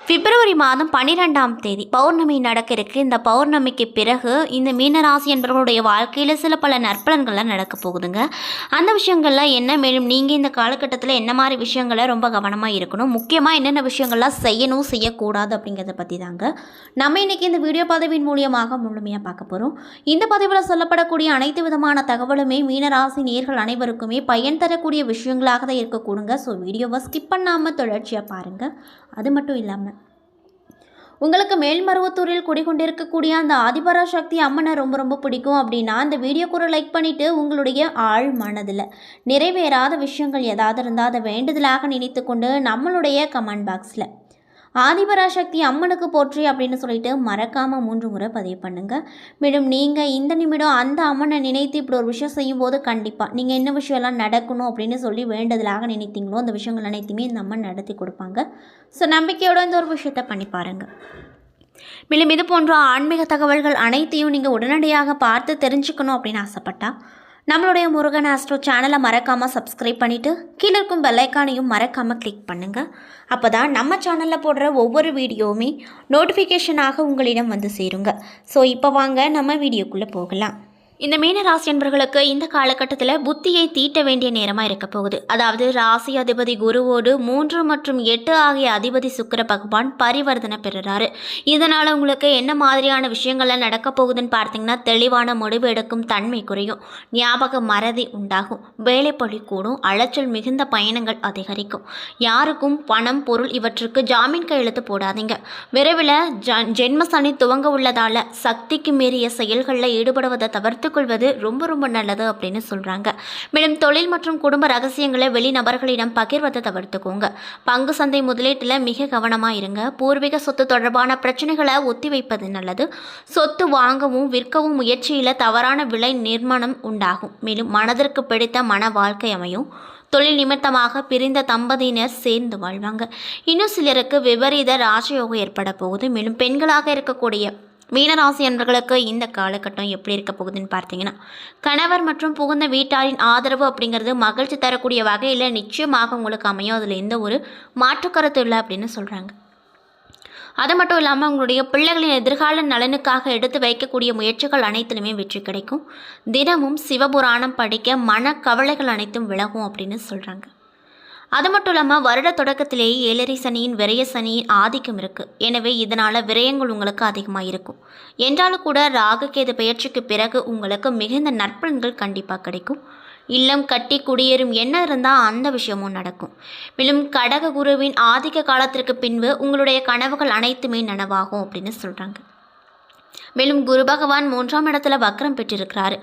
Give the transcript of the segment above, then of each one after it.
பிப்ரவரி மாதம் பன்னிரெண்டாம் தேதி பௌர்ணமி நடக்க இருக்கு இந்த பௌர்ணமிக்கு பிறகு இந்த மீனராசி என்பவர்களுடைய வாழ்க்கையில் சில பல நற்பலன்கள்லாம் நடக்க போகுதுங்க. அந்த விஷயங்கள்லாம் என்ன மேலும் நீங்கள் இந்த காலகட்டத்தில் என்ன மாதிரி விஷயங்களை ரொம்ப கவனமாக இருக்கணும் முக்கியமாக என்னென்ன விஷயங்கள்லாம் செய்யணும் செய்யக்கூடாது அப்படிங்கிறத பற்றி தாங்க நம்ம இன்றைக்கி இந்த வீடியோ பதவியின் மூலியமாக முழுமையாக பார்க்க போகிறோம் இந்த பதவியில் சொல்லப்படக்கூடிய அனைத்து விதமான தகவலுமே மீனராசி நேர்கள் அனைவருக்குமே பயன் தரக்கூடிய விஷயங்களாக தான் இருக்கக்கூடுங்க ஸோ வீடியோவை ஸ்கிப் பண்ணாமல் தொடர்ச்சியாக பாருங்கள் அது மட்டும் இல்லாமல் உங்களுக்கு மேல்மருவத்தூரில் குடிகொண்டிருக்கக்கூடிய அந்த ஆதிபராசக்தி அம்மனை ரொம்ப ரொம்ப பிடிக்கும் அப்படின்னா அந்த வீடியோ கூட லைக் பண்ணிவிட்டு உங்களுடைய ஆழ் மனதில் நிறைவேறாத விஷயங்கள் ஏதாவது இருந்தால் அதை வேண்டுதலாக நினைத்து கொண்டு நம்மளுடைய கமெண்ட் பாக்ஸில் ஆதிபராசக்தி அம்மனுக்கு போற்றி அப்படின்னு சொல்லிட்டு மறக்காமல் மூன்று முறை பதிவு பண்ணுங்கள் மேடம் நீங்கள் இந்த நிமிடம் அந்த அம்மனை நினைத்து இப்படி ஒரு விஷயம் செய்யும்போது கண்டிப்பாக நீங்கள் என்ன விஷயம்லாம் நடக்கணும் அப்படின்னு சொல்லி வேண்டுதலாக நினைத்தீங்களோ அந்த விஷயங்கள் அனைத்துமே இந்த அம்மன் நடத்தி கொடுப்பாங்க. ஸோ நம்பிக்கையோட இந்த ஒரு விஷயத்தை பண்ணி பாருங்கள் மேலும் இது போன்ற ஆன்மீக தகவல்கள் அனைத்தையும் நீங்கள் உடனடியாக பார்த்து தெரிஞ்சுக்கணும் அப்படின்னு ஆசைப்பட்டா நம்மளுடைய முருகன் ஆஸ்ட்ரோ சேனலை மறக்காமல் சப்ஸ்கிரைப் பண்ணிவிட்டு கீழே இருக்கும் பெல்லைக்கானையும் மறக்காமல் கிளிக் பண்ணுங்கள் அப்போ தான் நம்ம சேனலில் போடுற ஒவ்வொரு வீடியோவுமே நோட்டிஃபிகேஷனாக உங்களிடம் வந்து சேருங்க. ஸோ இப்போ வாங்க நம்ம வீடியோக்குள்ளே போகலாம். இந்த மீன ராசி என்பர்களுக்கு இந்த காலகட்டத்தில் புத்தியை தீட்ட வேண்டிய நேரமாக இருக்க போகுது. அதாவது ராசி அதிபதி குருவோடு மூன்று மற்றும் எட்டு ஆகிய அதிபதி சுக்கிர பகவான் பரிவர்த்தனை பெறுறாரு. இதனால் உங்களுக்கு என்ன மாதிரியான விஷயங்கள்லாம் நடக்க போகுதுன்னு பார்த்தீங்கன்னா தெளிவான முடிவு எடுக்கும் தன்மை குறையும். ஞாபக மறதி உண்டாகும். வேலைப்பழி கூடும். அலைச்சல் மிகுந்த பயணங்கள் அதிகரிக்கும். யாருக்கும் பணம் பொருள் இவற்றுக்கு ஜாமீன் கையெழுத்து போடாதீங்க. விரைவில் ஜ ஜென்மசனி துவங்க உள்ளதால் சக்திக்கு மீறிய செயல்களில் ஈடுபடுவதை தவிர்த்து கொள்வது ரொம்ப ரொம்ப நல்லது அப்படின்னு சொல்கிறாங்க மேலும் தொழில் மற்றும் குடும்ப ரகசியங்களை வெளிநபர்களிடம் பகிர்வதை தவிர்த்துக்கோங்க. பங்கு சந்தை முதலீட்டில் மிக கவனமாக இருங்க. பூர்வீக சொத்து தொடர்பான பிரச்சனைகளை ஒத்தி வைப்பது நல்லது. சொத்து வாங்கவும் விற்கவும் முயற்சியில் தவறான விலை நிர்மாணம் உண்டாகும். மேலும் மனதிற்கு பிடித்த மன வாழ்க்கை அமையும். தொழில் நிமித்தமாக பிரிந்த தம்பதியினர் சேர்ந்து வாழ்வாங்க. இன்னும் சிலருக்கு விபரீத ராஜயோகம் ஏற்பட போகுது. மேலும் பெண்களாக இருக்கக்கூடிய மீனராசி அன்பர்களுக்கு இந்த காலகட்டம் எப்படி இருக்க போகுதுன்னு பார்த்தீங்கன்னா கணவர் மற்றும் புகுந்த வீட்டாரின் ஆதரவு அப்படிங்கிறது மகிழ்ச்சி தரக்கூடிய வகையில் நிச்சயமாக உங்களுக்கு அமையும். அதில் எந்த ஒரு மாற்று கருத்து இல்லை அப்படின்னு சொல்கிறாங்க அது மட்டும் இல்லாமல் உங்களுடைய பிள்ளைகளின் எதிர்கால நலனுக்காக எடுத்து வைக்கக்கூடிய முயற்சிகள் அனைத்திலுமே வெற்றி கிடைக்கும். தினமும் சிவபுராணம் படிக்க மன கவலைகள் அனைத்தும் விலகும் அப்படின்னு சொல்கிறாங்க அது மட்டும் இல்லாமல் வருட தொடக்கத்திலேயே ஏழரை சனியின் விரய சனியின் ஆதிக்கம் இருக்குது எனவே இதனால் விரயங்கள் உங்களுக்கு அதிகமாக இருக்கும் என்றாலும் கூட ராகுகேது பயிற்சிக்கு பிறகு உங்களுக்கு மிகுந்த நற்பலன்கள் கண்டிப்பாக கிடைக்கும். இல்லம் கட்டி குடியேறும் எண்ணம் இருந்தால் அந்த விஷயமும் நடக்கும். மேலும் கடக குருவின் ஆதிக்க காலத்திற்கு பின்பு உங்களுடைய கனவுகள் அனைத்துமே நனவாகும் அப்படின்னு சொல்கிறாங்க மேலும் குரு பகவான் மூன்றாம் இடத்துல வக்ரம் பெற்றிருக்கிறாரு.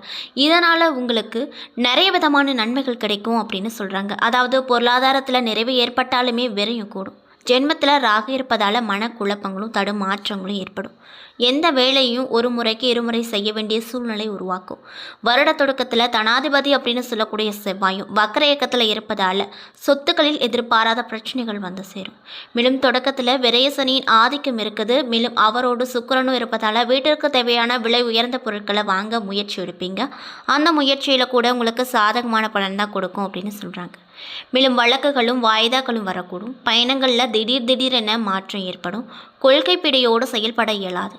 இதனால் உங்களுக்கு நிறைய விதமான நன்மைகள் கிடைக்கும் அப்படின்னு சொல்கிறாங்க அதாவது பொருளாதாரத்தில் நிறைவு ஏற்பட்டாலுமே விரையும் கூடும். ஜென்மத்தில் ராகு இருப்பதால் மனக்குழப்பங்களும் தடுமாற்றங்களும் ஏற்படும். எந்த வேலையும் ஒரு முறைக்கு இருமுறை செய்ய வேண்டிய சூழ்நிலை உருவாக்கும். வருட தொடக்கத்தில் தனாதிபதி அப்படின்னு சொல்லக்கூடிய செவ்வாயும் வக்கர இயக்கத்தில் இருப்பதால் சொத்துக்களில் எதிர்பாராத பிரச்சனைகள் வந்து சேரும். மேலும் தொடக்கத்தில் விரயசனியின் ஆதிக்கம் இருக்குது. மேலும் அவரோடு சுக்கிரனும் இருப்பதால் வீட்டிற்கு தேவையான விலை உயர்ந்த பொருட்களை வாங்க முயற்சி எடுப்பீங்க. அந்த முயற்சியில் கூட உங்களுக்கு சாதகமான பலன் தான் கொடுக்கும் அப்படின்னு சொல்கிறாங்க மேலும் வழக்குகளும் வாய்தாக்களும் வரக்கூடும். பயணங்களில் திடீர் திடீரென மாற்றம் ஏற்படும். கொள்கை பிடியோடு செயல்பட இயலாது.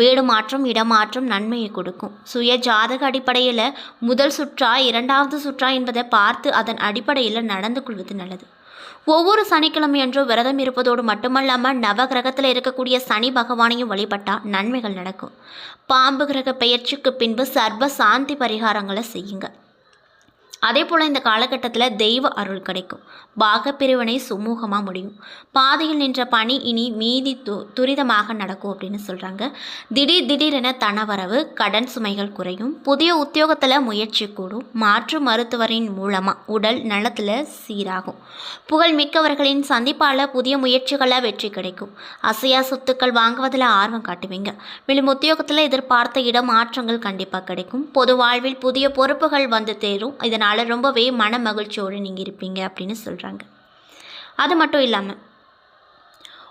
வீடு மாற்றம் இடமாற்றம் நன்மையை கொடுக்கும். சுய ஜாதக அடிப்படையில் முதல் சுற்றா இரண்டாவது சுற்றா என்பதை பார்த்து அதன் அடிப்படையில் நடந்து கொள்வது நல்லது. ஒவ்வொரு சனிக்கிழமையன்றும் விரதம் இருப்பதோடு மட்டுமல்லாமல் நவகிரகத்தில் இருக்கக்கூடிய சனி பகவானையும் வழிபட்டால் நன்மைகள் நடக்கும். பாம்பு கிரக பெயர்ச்சிக்கு பின்பு சர்வ சாந்தி பரிகாரங்களை செய்யுங்க. அதே போல் இந்த காலகட்டத்தில் தெய்வ அருள் கிடைக்கும். பாகப்பிரிவினை சுமூகமாக முடியும். பாதையில் நின்ற பணி இனி மீதி து துரிதமாக நடக்கும் அப்படின்னு சொல்கிறாங்க திடீர் திடீரென தனவரவு கடன் சுமைகள் குறையும். புதிய உத்தியோகத்தில் முயற்சி கூடும். மாற்று மருத்துவரின் மூலமாக உடல் நலத்தில் சீராகும். புகழ் மிக்கவர்களின் சந்திப்பால் புதிய முயற்சிகளை வெற்றி கிடைக்கும். அசையா சொத்துக்கள் வாங்குவதில் ஆர்வம் காட்டுவீங்க. மேலும் உத்தியோகத்தில் எதிர்பார்த்த இடம் மாற்றங்கள் கண்டிப்பாக கிடைக்கும். பொது வாழ்வில் புதிய பொறுப்புகள் வந்து தேரும். இதனால் ரொம்பவே மன மகிழ்ச்சியோடு நீங்கள் இருப்பீங்க அப்படின்னு சொல்கிறாங்க அது மட்டும் இல்லாமல்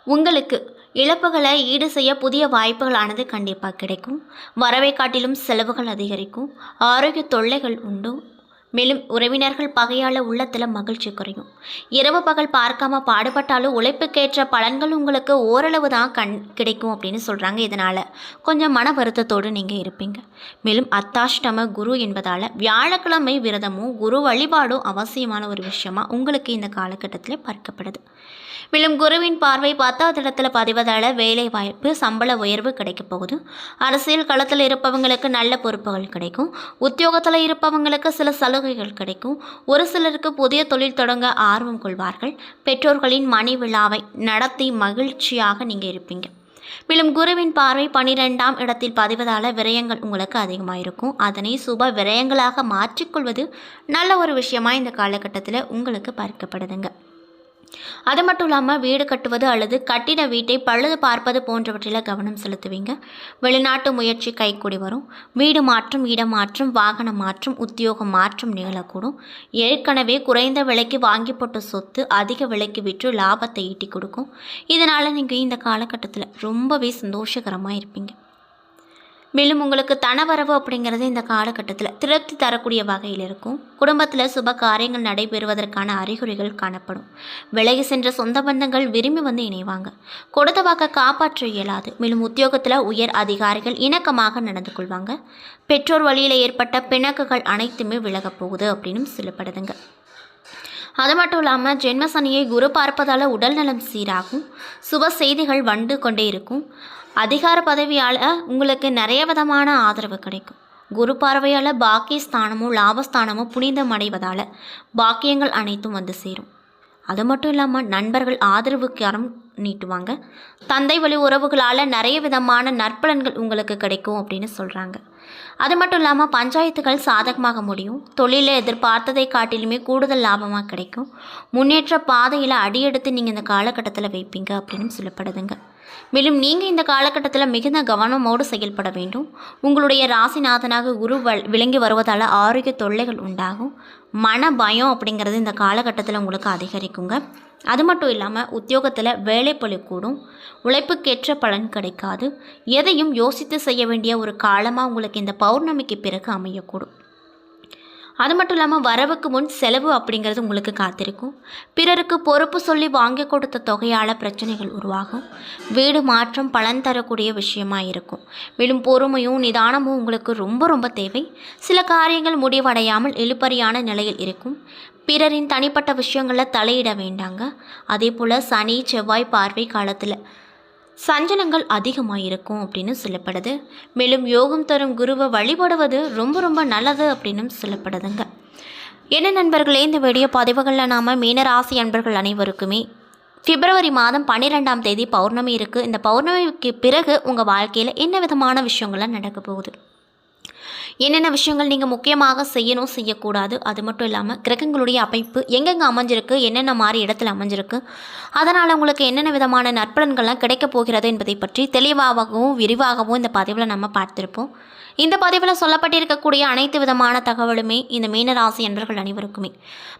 உங்களுக்கு இழப்புகளை ஈடு செய்ய புதிய வாய்ப்புகளானது கண்டிப்பாக கிடைக்கும். வரவை காட்டிலும் செலவுகள் அதிகரிக்கும். ஆரோக்கிய தொல்லைகள் உண்டு. மேலும் உறவினர்கள் பகையால் உள்ளத்தில் மகிழ்ச்சி குறையும். இரவு பகல் பார்க்காம பாடுபட்டாலும் உழைப்புக்கேற்ற பலன்கள் உங்களுக்கு ஓரளவு தான் கண் கிடைக்கும் அப்படின்னு சொல்கிறாங்க இதனால். கொஞ்சம் மன வருத்தத்தோடு நீங்கள் இருப்பீங்க. மேலும் அத்தாஷ்டம குரு என்பதால் வியாழக்கிழமை விரதமும் குரு வழிபாடும் அவசியமான ஒரு விஷயமா உங்களுக்கு இந்த காலகட்டத்தில் பார்க்கப்படுது. மேலும் குருவின் பார்வை பத்தாவது இடத்துல பதிவதால் வேலை வாய்ப்பு சம்பள உயர்வு கிடைக்க போகுது. அரசியல் களத்தில் இருப்பவங்களுக்கு நல்ல பொறுப்புகள் கிடைக்கும். உத்தியோகத்தில் இருப்பவங்களுக்கு சில சலுகைகள் கிடைக்கும். ஒரு சிலருக்கு புதிய தொழில் தொடங்க ஆர்வம் கொள்வார்கள். பெற்றோர்களின் மணி விழாவை நடத்தி மகிழ்ச்சியாக நீங்கள் இருப்பீங்க. மேலும் குருவின் பார்வை பனிரெண்டாம் இடத்தில் பதிவதால் விரயங்கள் உங்களுக்கு அதிகமாக இருக்கும் அதனை சுப விரயங்களாக மாற்றிக்கொள்வது நல்ல ஒரு விஷயமா இந்த காலகட்டத்தில் உங்களுக்கு பார்க்கப்படுதுங்க. அது மட்டும் இல்லாமல் வீடு கட்டுவது அல்லது கட்டிட வீட்டை பழுது பார்ப்பது போன்றவற்றில் கவனம் செலுத்துவீங்க. வெளிநாட்டு முயற்சி கைக்கூடி வரும். வீடு மாற்றம் இடம் மாற்றம் வாகன மாற்றம் உத்தியோக மாற்றம் நிகழக்கூடும். ஏற்கனவே குறைந்த விலைக்கு வாங்கி போட்ட சொத்து அதிக விலைக்கு விற்று லாபத்தை ஈட்டி கொடுக்கும். இதனால் நீங்கள் இந்த காலகட்டத்தில் ரொம்பவே சந்தோஷகரமாக இருப்பீங்க. மேலும் உங்களுக்கு தனவரவு அப்படிங்கிறது இந்த காலகட்டத்தில் திருப்தி தரக்கூடிய வகையில் இருக்கும். குடும்பத்தில் சுப காரியங்கள் நடைபெறுவதற்கான அறிகுறிகள் காணப்படும். விலகி சென்ற சொந்த பந்தங்கள் விரும்பி வந்து இணைவாங்க. கொடுத்த வாக்க காப்பாற்ற இயலாது. மேலும் உத்தியோகத்தில் உயர் அதிகாரிகள் இணக்கமாக நடந்து கொள்வாங்க. பெற்றோர் வழியில் ஏற்பட்ட பிணக்குகள் அனைத்துமே விலகப் போகுது அப்படின்னு சொல்லப்படுதுங்க. அது மட்டும் இல்லாமல் ஜென்மசனியை குரு பார்ப்பதால் உடல் நலம் சீராகும். சுப செய்திகள் வந்து கொண்டே இருக்கும். அதிகார பதவியால் உங்களுக்கு நிறைய விதமான ஆதரவு கிடைக்கும். குரு பார்வையால் பாக்கியஸ்தானமும் லாபஸ்தானமும் புனிதம் அடைவதால் பாக்கியங்கள் அனைத்தும் வந்து சேரும். அது மட்டும் இல்லாமல் நண்பர்கள் ஆதரவு கரம் நீட்டுவாங்க. தந்தை வழி உறவுகளால் நிறைய விதமான நற்பலன்கள் உங்களுக்கு கிடைக்கும் அப்படின்னு சொல்கிறாங்க அது மட்டும் இல்லாமல் பஞ்சாயத்துகள் சாதகமாக முடியும். தொழிலில் எதிர்பார்த்ததை காட்டிலுமே கூடுதல் லாபமாக கிடைக்கும். முன்னேற்ற பாதையில் அடியெடுத்து நீங்கள் இந்த காலகட்டத்தில் வைப்பீங்க அப்படின்னு சொல்லப்படுதுங்க. மேலும் நீங்கள் இந்த காலகட்டத்தில் மிகுந்த கவனமோடு செயல்பட வேண்டும். உங்களுடைய ராசிநாதனாக குரு வ- விளங்கி வருவதால் ஆரோக்கிய தொல்லைகள் உண்டாகும். மன பயம் அப்படிங்கிறது இந்த காலகட்டத்தில் உங்களுக்கு அதிகரிக்குங்க. அது மட்டும் இல்லாமல் உத்தியோகத்தில் வேலைப்பளு கூடும். உழைப்புக்கேற்ற பலன் கிடைக்காது. எதையும் யோசித்து செய்ய வேண்டிய ஒரு காலமாக உங்களுக்கு இந்த பௌர்ணமிக்கு பிறகு அமையக்கூடும். அது மட்டும் இல்லாமல் வரவுக்கு முன் செலவு அப்படிங்கிறது உங்களுக்கு காத்திருக்கும். பிறருக்கு பொறுப்பு சொல்லி வாங்கி கொடுத்த தொகையால் பிரச்சனைகள் உருவாகும். வீடு மாற்றம் பலன் தரக்கூடிய விஷயமா இருக்கும். மேலும் பொறுமையும் நிதானமும் உங்களுக்கு ரொம்ப ரொம்ப தேவை. சில காரியங்கள் முடிவடையாமல் இழுபறியான நிலையில் இருக்கும். பிறரின் தனிப்பட்ட விஷயங்களில் தலையிட வேண்டாங்க. அதே போல் சனி செவ்வாய் பார்வை காலத்தில் சஞ்சலங்கள் அதிகமாக இருக்கும் அப்படின்னு சொல்லப்படுது. மேலும் யோகம் தரும் குருவை வழிபடுவது ரொம்ப ரொம்ப நல்லது அப்படின்னு சொல்லப்படுதுங்க. என்ன நண்பர்களே இந்த வீடியோ பதிவுகளில் நாம் மீனராசி அன்பர்கள் அனைவருக்குமே பிப்ரவரி மாதம் பன்னிரெண்டாம் தேதி பௌர்ணமி இருக்குது இந்த பௌர்ணமிக்கு பிறகு உங்கள் வாழ்க்கையில் என்ன விதமான விஷயங்கள்லாம் நடக்க போகுது? என்னென்ன விஷயங்கள் நீங்கள் முக்கியமாக செய்யணும் செய்யக்கூடாது அது மட்டும் இல்லாமல் கிரகங்களுடைய அமைப்பு எங்கெங்கே அமைஞ்சிருக்கு என்னென்ன மாதிரி இடத்துல அமைஞ்சிருக்கு அதனால் உங்களுக்கு என்னென்ன விதமான நற்பலன்கள்லாம் கிடைக்கப் போகிறது என்பதை பற்றி தெளிவாகவும் விரிவாகவும் இந்த பதிவில் நம்ம பார்த்துருப்போம். இந்த பதிவில் சொல்லப்பட்டிருக்கக்கூடிய அனைத்து விதமான தகவலுமே இந்த மீனராசி என்பர்கள் அனைவருக்குமே.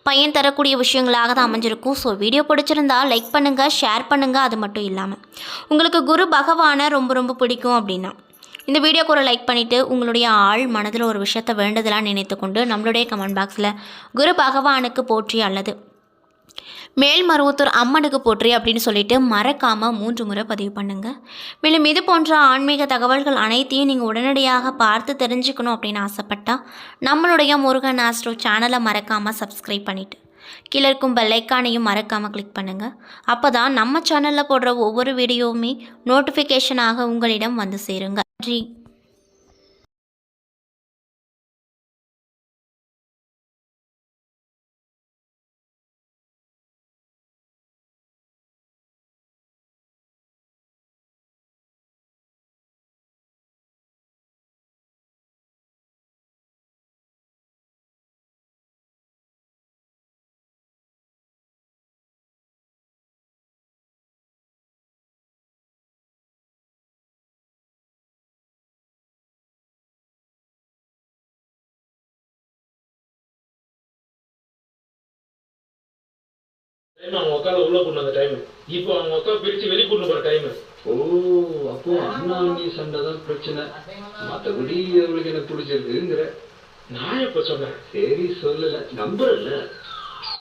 பயன் தரக்கூடிய விஷயங்களாக தான் அமைஞ்சிருக்கும். ஸோ வீடியோ பிடிச்சிருந்தா லைக் பண்ணுங்கள் ஷேர் பண்ணுங்கள் அது மட்டும் இல்லாமல் உங்களுக்கு குரு பகவானை ரொம்ப ரொம்ப பிடிக்கும் அப்படின்னா இந்த வீடியோக்கு ஒரு லைக் பண்ணிவிட்டு உங்களுடைய ஆள் மனதில் ஒரு விஷயத்தை வேண்டுதலாக நினைத்து கொண்டு நம்மளுடைய கமெண்ட் பாக்ஸில் குரு பகவானுக்கு போற்றி அல்லது மேல்மருவத்தூர் அம்மனுக்கு போற்றி அப்படின்னு சொல்லிட்டு மறக்காமல் மூன்று முறை பதிவு பண்ணுங்கள் மேலும் இது போன்ற ஆன்மீக தகவல்கள் அனைத்தையும் நீங்கள் உடனடியாக பார்த்து தெரிஞ்சுக்கணும் அப்படின்னு ஆசைப்பட்டால் நம்மளுடைய முருகன் ஆஸ்ட்ரோ சேனலை மறக்காமல் சப்ஸ்கிரைப் பண்ணிவிட்டு கீழே இருக்கும் பெல்லைக்கானையும் மறக்காமல் கிளிக் பண்ணுங்கள் அப்போ தான் நம்ம சேனலில் போடுற ஒவ்வொரு வீடியோவுமே நோட்டிஃபிகேஷனாக உங்களிடம் வந்து சேருங்க. நன்றி டைம் அவங்க உட்காந்து உள்ள கூட்டு வந்த டைம் இப்போ அவங்க உட்காந்து பிரிச்சு வெளியே கூட்டு போற டைம் ஓ அப்போ அண்ணா அண்ணி சண்டை தான் பிரச்சனை. மத்தபடி அவளுக்கு எனக்கு பிடிச்சிருக்குங்கிற நான் எப்ப சொன்னேன்? சரி சொல்லல. நம்புறல்ல.